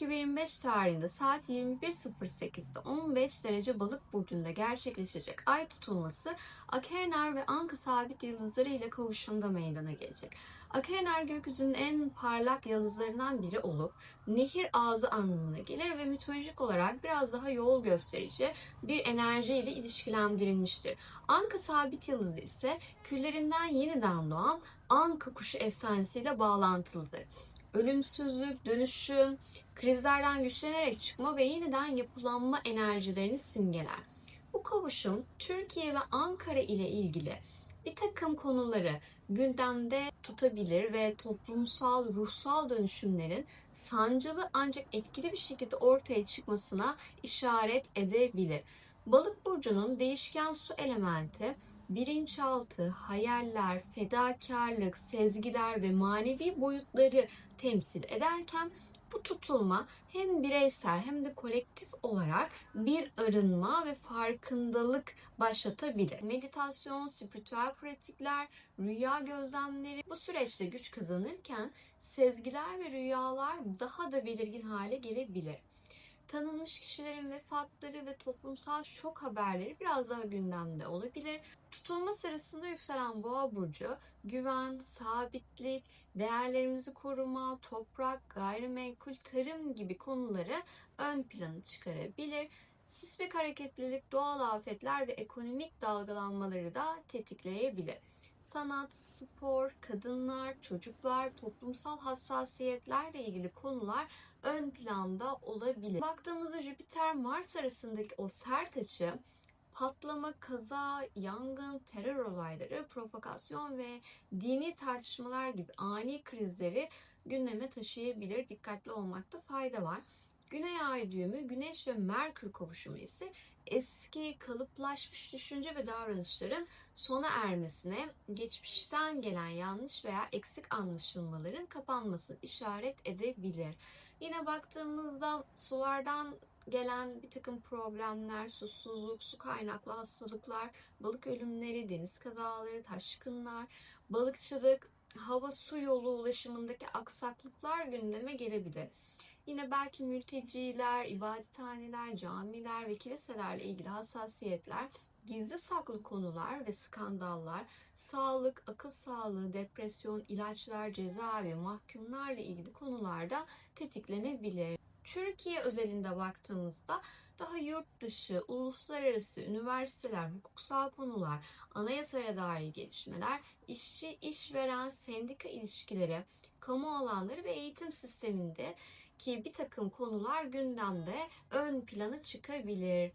25 tarihinde saat 21.08'de 15 derece balık burcunda gerçekleşecek ay tutulması Akerner ve Anka sabit yıldızları ile kavuşumda meydana gelecek. Akerner gökyüzünün en parlak yıldızlarından biri olup nehir ağzı anlamına gelir ve mitolojik olarak biraz daha yol gösterici bir enerji ile ilişkilendirilmiştir. Anka sabit yıldızı ise küllerinden yeniden doğan Anka kuşu efsanesiyle bağlantılıdır ölümsüzlük, dönüşüm, krizlerden güçlenerek çıkma ve yeniden yapılanma enerjilerini simgeler. Bu kavuşum Türkiye ve Ankara ile ilgili bir takım konuları gündemde tutabilir ve toplumsal, ruhsal dönüşümlerin sancılı ancak etkili bir şekilde ortaya çıkmasına işaret edebilir. Balık burcunun değişken su elementi bilinçaltı, hayaller, fedakarlık, sezgiler ve manevi boyutları temsil ederken bu tutulma hem bireysel hem de kolektif olarak bir arınma ve farkındalık başlatabilir. Meditasyon, spiritüel pratikler, rüya gözlemleri bu süreçte güç kazanırken sezgiler ve rüyalar daha da belirgin hale gelebilir tanınmış kişilerin vefatları ve toplumsal şok haberleri biraz daha gündemde olabilir. Tutulma sırasında yükselen boğa burcu güven, sabitlik, değerlerimizi koruma, toprak, gayrimenkul, tarım gibi konuları ön plana çıkarabilir. Sismik hareketlilik, doğal afetler ve ekonomik dalgalanmaları da tetikleyebilir sanat, spor, kadınlar, çocuklar, toplumsal hassasiyetlerle ilgili konular ön planda olabilir. Baktığımızda Jüpiter Mars arasındaki o sert açı patlama, kaza, yangın, terör olayları, provokasyon ve dini tartışmalar gibi ani krizleri gündeme taşıyabilir. Dikkatli olmakta fayda var. Güney ay düğümü, Güneş ve Merkür kavuşumu ise eski kalıplaşmış düşünce ve davranışların sona ermesine, geçmişten gelen yanlış veya eksik anlaşılmaların kapanmasını işaret edebilir. Yine baktığımızda sulardan gelen bir takım problemler, susuzluk, su kaynaklı hastalıklar, balık ölümleri, deniz kazaları, taşkınlar, balıkçılık, hava su yolu ulaşımındaki aksaklıklar gündeme gelebilir. Yine belki mülteciler, ibadethaneler, camiler ve kiliselerle ilgili hassasiyetler, gizli saklı konular ve skandallar, sağlık, akıl sağlığı, depresyon, ilaçlar, cezaevi, mahkumlarla ilgili konularda tetiklenebilir. Türkiye özelinde baktığımızda daha yurt dışı, uluslararası, üniversiteler, hukuksal konular, anayasaya dair gelişmeler, işçi, işveren, sendika ilişkileri, kamu alanları ve eğitim sisteminde ki bir takım konular gündemde ön plana çıkabilir.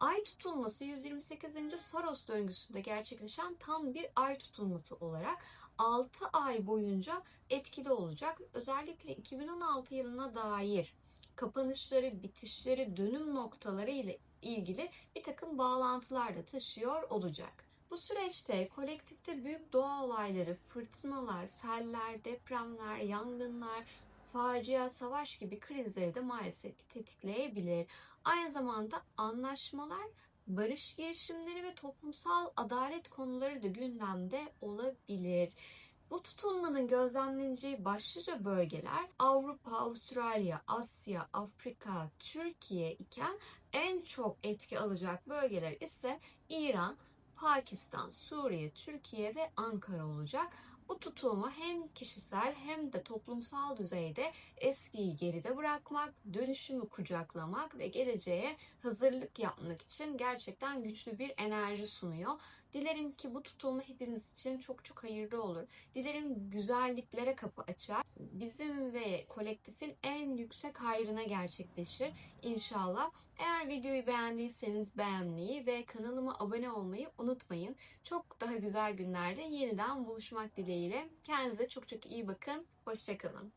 Ay tutulması 128. Saros döngüsünde gerçekleşen tam bir ay tutulması olarak 6 ay boyunca etkili olacak. Özellikle 2016 yılına dair kapanışları, bitişleri, dönüm noktaları ile ilgili bir takım bağlantılar da taşıyor olacak. Bu süreçte kolektifte büyük doğa olayları, fırtınalar, seller, depremler, yangınlar, facia, savaş gibi krizleri de maalesef tetikleyebilir. Aynı zamanda anlaşmalar, barış girişimleri ve toplumsal adalet konuları da gündemde olabilir. Bu tutulmanın gözlemleneceği başlıca bölgeler Avrupa, Avustralya, Asya, Afrika, Türkiye iken en çok etki alacak bölgeler ise İran, Pakistan, Suriye, Türkiye ve Ankara olacak. Bu tutulma hem kişisel hem de toplumsal düzeyde eskiyi geride bırakmak, dönüşümü kucaklamak ve geleceğe hazırlık yapmak için gerçekten güçlü bir enerji sunuyor. Dilerim ki bu tutulma hepimiz için çok çok hayırlı olur. Dilerim güzelliklere kapı açar. Bizim ve kolektifin en yüksek hayrına gerçekleşir inşallah. Eğer videoyu beğendiyseniz beğenmeyi ve kanalıma abone olmayı unutmayın. Çok daha güzel günlerde yeniden buluşmak dileğiyle. Kendinize çok çok iyi bakın. Hoşçakalın.